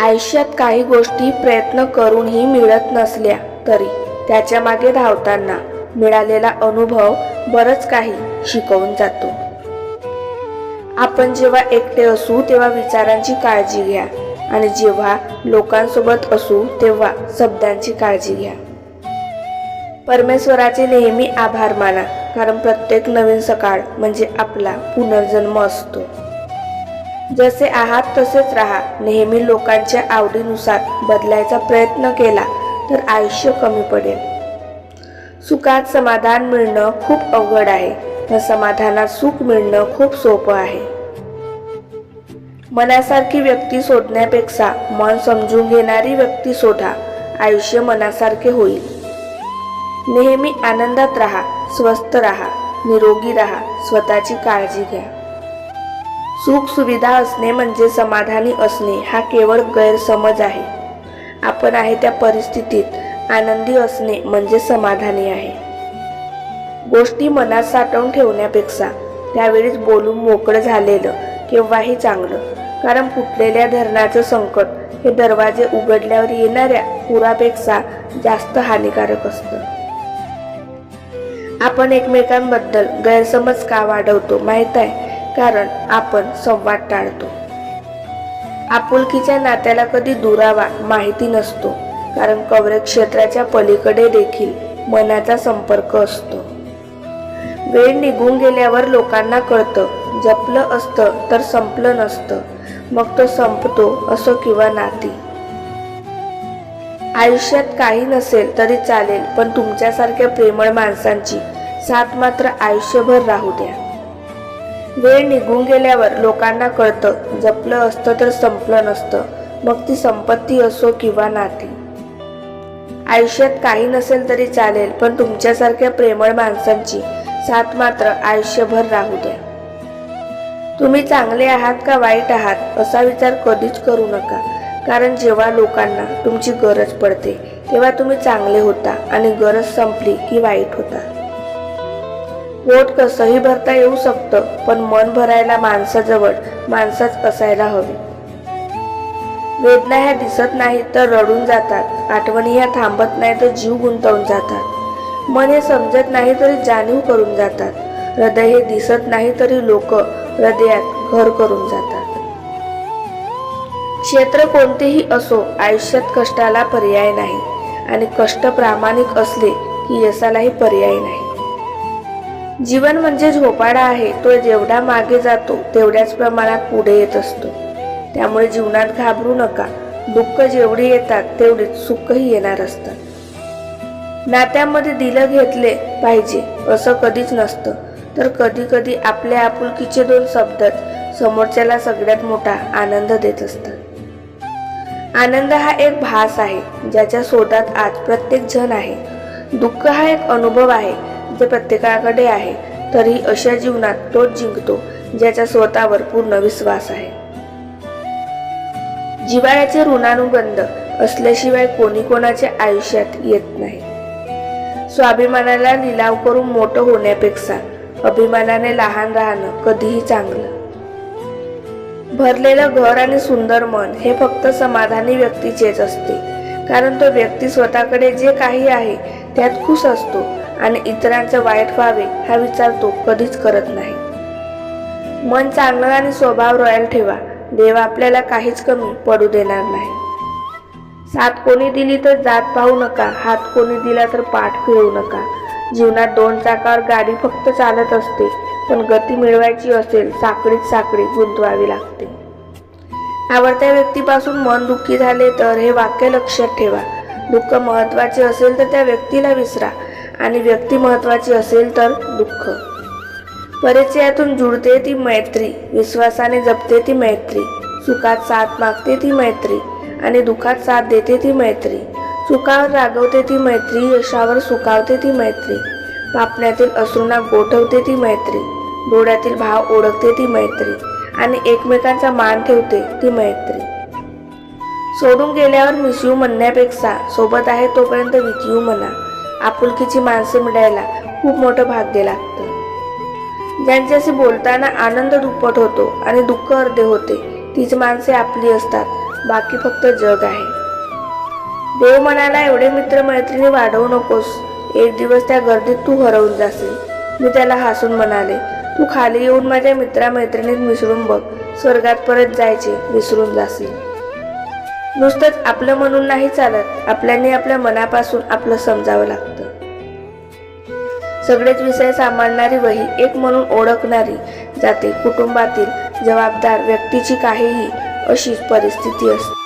आयुष्यात काही गोष्टी प्रयत्न करूनही मिळत नसल्या तरी त्याच्यामागे धावताना मिळालेला अनुभव बरंच काही शिकवून जातो. आपण जेव्हा एकटे असू तेव्हा विचारांची काळजी घ्या आणि जेव्हा लोकांसोबत असू तेव्हा शब्दांची काळजी घ्या. परमेश्वराचे नेहमी आभार माना कारण प्रत्येक नवीन सकाळ म्हणजे आपला पुनर्जन्म असतो. जसे आहात तसेच राहा. नेहमी लोकांच्या आवडीनुसार बदलायचा प्रयत्न केला तर आयुष्य कमी पडेल. सुखात समाधान मिळणं खूप अवघड आहे व समाधानात सुख मिळणं खूप सोपं आहे. मनासारखी व्यक्ती शोधण्यापेक्षा मन समजून घेणारी व्यक्ती शोधा आयुष्य मनासारखे होईल. नेहमी आनंदात राहा स्वस्थ राहा निरोगी राहा स्वतःची काळजी घ्या. सुख सुविधा असणे म्हणजे समाधानी असणे हा केवळ गैरसमज आहे. आपण आहे त्या परिस्थितीत आनंदी असणे म्हणजे समाधानी आहे. गोष्टी मनात साठवून ठेवण्यापेक्षा त्यावेळीच बोलून मोकळं झालेलं केव्हाही चांगलं कारण फुटलेल्या धरणाचं संकट हे दरवाजे उघडल्यावर येणाऱ्या पुरापेक्षा जास्त हानिकारक असतं. आपण एकमेकांबद्दल गैरसमज का वाढवतो माहीत आहे? कारण आपण संवाद टाळतो. आपुलकीच्या नात्याला कधी दुरावा माहिती नसतो कारण कवरेज क्षेत्राच्या पलीकडे देखील मनाचा संपर्क असतो. वेळ निघून गेल्यावर लोकांना कळतं जपलं असतं तर संपलं नसतं मग तो संपतो असो किंवा नाती. आयुष्यात काही नसेल तरी चालेल पण तुमच्यासारख्या प्रेमळ माणसांची साथ मात्र आयुष्यभर राहू द्या. वेळ निघून गेल्यावर लोकांना कळतं जपलं असतं तर संपलं नसतं. मग ती संपत्ती असो किंवा नाती. आयुष्यात काही नसेल तरी चालेल पण तुमच्यासारख्या प्रेमळ माणसांची साथ मात्र आयुष्यभर राहू द्या. तुम्ही चांगले आहात का वाईट आहात असा विचार कधीच करू नका. कारण जेव्हा लोकांना तुमची गरज पडते तेव्हा तुम्ही चांगले होता आणि गरज संपली की वाईट होता. पोट कसंही भरता येऊ शकतं पण मन भरायला माणसाजवळ माणसाच असायला हवी. वेदना ह्या दिसत नाहीत तर रडून जातात आठवणी ह्या थांबत नाही तर जीव गुंतवून जातात. मन हे समजत नाही तरी जाणीव करून जातात. हृदय हे दिसत नाही तरी लोक हृदयात घर करून जातात. क्षेत्र कोणतेही असो आयुष्यात कष्टाला पर्याय नाही. आणि कष्ट प्रामाणिक असले की यशालाही पर्याय नाही. जीवन म्हणजे झोपाडा आहे तो जेवढा मागे जातो तेवढ्याच प्रमाणात पुढे येत असतो. त्यामुळे जीवनात घाबरू नका. दुःख जेवढी येतात तेवढीच सुखही येणार असतात. नात्यामध्ये दिलं घेतले पाहिजे असं कधीच नसतं. तर कधी कधी आपल्या आपुलकीचे दोन शब्द समोरच्याला सगळ्यात मोठा आनंद देत असतात. आनंद हा एक भास आहे ज्याच्या शोधात आज प्रत्येक जण आहे. दुःख हा एक अनुभव आहे जे प्रत्येकाकडे आहे तरी अशा जीवनात तोच जिंकतो ज्याचा स्वतःवर पूर्ण विश्वास आहे. जिवाळ्याचे ऋणानुबंध असल्याशिवाय कोणी कोणाच्या आयुष्यात येत नाही. स्वाभिमानाला लिलाव करून मोठं होण्यापेक्षा अभिमानाने लहान राहणं कधीही चांगलं. भरलेलं घर आणि सुंदर मन हे फक्त समाधानी व्यक्तीचेच असते कारण तो व्यक्ती स्वतःकडे जे काही आहे त्यात खुश असतो आणि इतरांचं वाईट व्हावे हा विचार तो कधीच करत नाही. मन चांगलं आणि स्वभाव रॉयल ठेवा. देव आपल्याला काहीच कमी पडू देणार नाही. साथ कोणी दिली तर जात पाहू नका. हात कोणी दिला तर पाठ फिरवू नका. जीवनात दोन चाकावर गाडी फक्त चालत असते. पण गती मिळवायची असेल साखळीत साखळी गुंतवावी लागते. आवडत्या व्यक्तीपासून मन दुःखी झाले तर हे वाक्य लक्षात ठेवा. दुःख महत्त्वाचे असेल तर त्या व्यक्तीला विसरा. आणि व्यक्ती महत्वाची असेल तर दुःख. परिचयातून जुळते ती मैत्री विश्वासाने जपते ती मैत्री सुखात साथ मागते ती मैत्री आणि दुःखात साथ देते ती मैत्री. चुकावर रागवते ती मैत्री यशावर सुखावते ती मैत्री. पापण्यातील अश्रूंना गोठवते ती मैत्री. डोळ्यातील भाव ओळखते ती मैत्री आणि एकमेकांचा मान ठेवते ती मैत्री. सोडून गेल्यावर मिसयू म्हणण्यापेक्षा सोबत आहे तोपर्यंत विकयू म्हणा. आपुलकीची माणसं मिळायला खूप मोठं भाग्य लागतं. ज्यांच्याशी बोलताना आनंद दुप्पट होतो आणि दुःख अर्धे होते तीच माणसे आपली असतात बाकी फक्त जग आहे. देव म्हणाला एवढे मित्रमैत्रिणी वाढवू नकोस एक दिवस त्या गर्दीत तू हरवून जाशील. मी त्याला हसून म्हणाले तू खाली येऊन माझ्या मित्रामैत्रिणीत मिसळून बघ स्वर्गात परत जायचे विसरून जाशील. नुसतंच आपलं म्हणून नाही चालत आपल्याने आपल्या मनापासून आपलं समजावं लागतं. सगळेच विषय सांभाळणारी वही एक म्हणून ओळखणारी जाते. कुटुंबातील जबाबदार व्यक्तीची काहीही अशीच परिस्थिती असते.